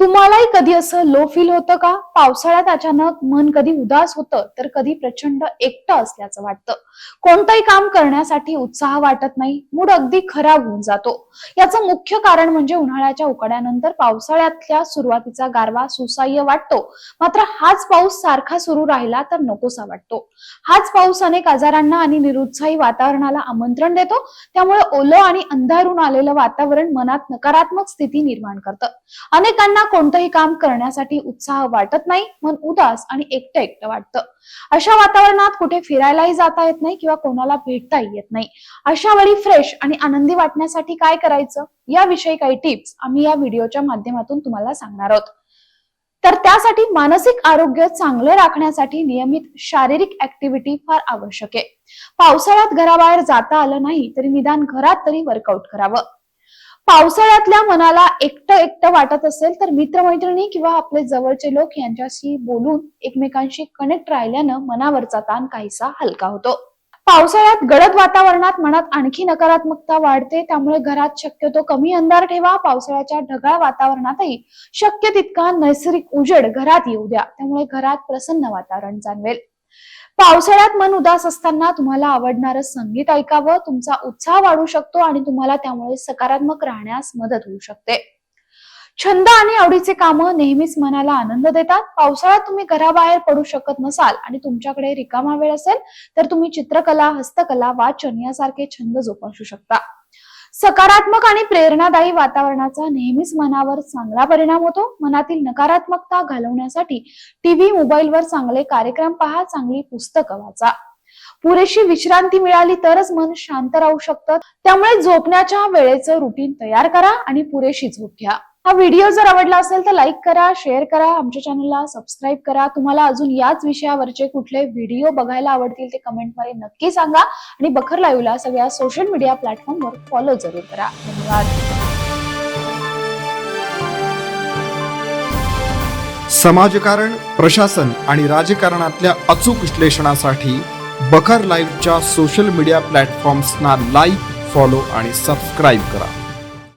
तुम्हालाही कधी असं लो फील होतं का? पावसाळ्यात अचानक मन कधी उदास होतं तर कधी प्रचंड एकटं असल्याचं वाटतं. कोणतंही काम करण्यासाठी उत्साह वाटत नाही मूड अगदी खराब होऊन जातो. याचं मुख्य कारण म्हणजे उन्हाळ्याच्या उकड्यानंतर पावसाळ्यातल्या सुरुवातीचा गारवा सुसाह्य वाटतो. मात्र हाच पाऊस सारखा सुरू राहिला तर नकोसा वाटतो. हाच पाऊस अनेक आजारांना आणि निरुत्साही वातावरणाला आमंत्रण देतो. त्यामुळे ओलं आणि अंधारून आलेलं वातावरण मनात नकारात्मक स्थिती निर्माण करतं. अनेकांना कोणतंही काम करण्यासाठी उत्साह वाटत नाही मन उदास आणि एकटं एकटं वाटतं. अशा वातावरणात कुठे फिरायलाही जाता येत नाही किंवा कोणाला भेटताही येत नाही. अशा वेळी फ्रेश आणि आनंदी वाटण्यासाठी काय करायचं? याविषयी काही टिप्स आम्ही या व्हिडिओच्या माध्यमातून तुम्हाला सांगणार आहोत. तर त्यासाठी मानसिक आरोग्य चांगलं राखण्यासाठी नियमित शारीरिक ऍक्टिव्हिटी फार आवश्यक आहे. पावसाळ्यात घराबाहेर जाता आलं नाही तरी निदान घरात तरी वर्कआउट करावं. पावसाळ्यातल्या मनाला एकटं एकटं वाटत असेल तर मित्रमैत्रिणी किंवा आपले जवळचे लोक यांच्याशी बोलून एकमेकांशी कनेक्ट राहिल्यानं मनावरचा ताण काहीसा हलका होतो. पावसाळ्यात गडद वातावरणात मनात आणखी नकारात्मकता वाढते त्यामुळे घरात शक्यतो कमी अंधार ठेवा पावसाळ्याच्या ढगाळ वातावरणातही शक्य तितका नैसर्गिक उजेड घरात येऊ द्या त्यामुळे घरात प्रसन्न वातावरण जाणवेल. पावसाळ्यात मन उदास असताना तुम्हाला आवडणारं संगीत ऐकावं तुमचा उत्साह वाढू शकतो आणि तुम्हाला त्यामुळे सकारात्मक राहण्यास मदत होऊ शकते. छंद आणि आवडीचे काम नेहमीच मनाला आनंद देतात. पावसाळ्यात तुम्ही घराबाहेर पडू शकत नसाल आणि तुमच्याकडे रिकामा वेळ असेल तर तुम्ही चित्रकला हस्तकला वाचन यासारखे छंद जोपासू शकता. सकारात्मक आणि प्रेरणादायी वातावरणाचा नेहमीच मनावर चांगला परिणाम होतो. मनातील नकारात्मकता घालवण्यासाठी टीव्ही मोबाईलवर चांगले कार्यक्रम पहा चांगली पुस्तकं वाचा. पुरेशी विश्रांती मिळाली तरच मन शांत राहू शकतं. त्यामुळे झोपण्याच्या वेळेचं रुटीन तयार करा आणि पुरेशी झोप घ्या. हा व्हिडिओ जर आवडला असेल तर लाईक करा शेअर करा आमच्या चॅनलला सबस्क्राईब करा. तुम्हाला अजून याच विषयावरचे कुठले व्हिडिओ बघायला आवडतील ते कमेंटमध्ये नक्की सांगा. आणि बखर लाईव्हला सगळ्या सोशल मीडिया प्लॅटफॉर्मवर फॉलो जरूर करा. धन्यवाद. समाजकारण प्रशासन आणि राजकारणातल्या अचूक विश्लेषणासाठी बखर लाईव्हच्या सोशल मीडिया प्लॅटफॉर्म्सना लाईक फॉलो आणि सबस्क्राईब करा.